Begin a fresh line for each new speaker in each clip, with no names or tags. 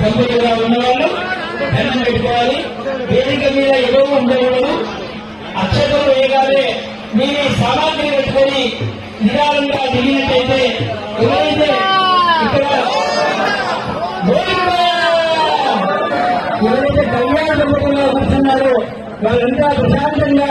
సంపదగా ఉన్నవాళ్ళు దండం పెట్టుకోవాలి. వేదిక మీద ఏదో ఉండకూడదు. అక్షతలు వేయగానే మీరు సామాగ్రి పెట్టుకొని నిరాళంగా దిగినట్టయితే ఎవరైతే ఎవరైతే కళ్యాణ సంపదంగా కూర్చున్నారో వాళ్ళంతా ప్రశాంతంగా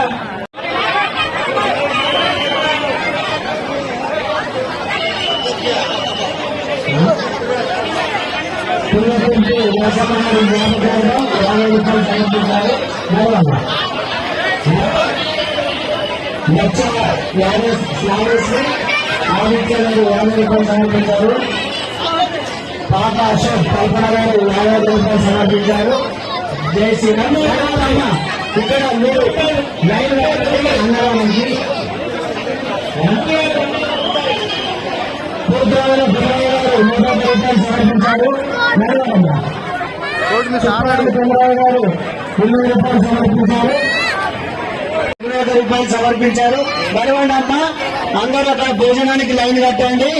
పుణ్యకుంటే వ్యాసమానం జ్ఞాపకాలను యాభై రూపాయలు సమర్పించారు నడవమ్మ యాభై యాభై రూపాయలు సమర్పించారు పాప అశోక్ కల్పన గారు యాభై రూపాయలు సమర్పించారు జై శ్రీరామ్ ఇక్కడ మీరు లైన్ అన్నరామంచి పూర్తవన గారు రూపాయలు సమర్పించారు నడవమ్మ. సుబ్బారెడ్డి గారు ఇరవై రూపాయలు సమర్పించారు ఇరవై రూపాయలు సమర్పించారు నడవండి అమ్మ అందరూ అక్కడ భోజనానికి లైన్ కట్టండి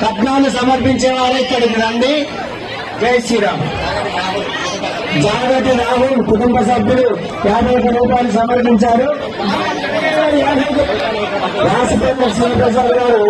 కట్నాలు సమర్పించే వారు ఇక్కడికి రండి జై శ్రీరామ్ జాగటి రాహుల్ కుటుంబ సభ్యులు యాభై ఒక రూపాయలు సమర్పించారు రాసిపల్లి శ్రీప్రసాద్ గారు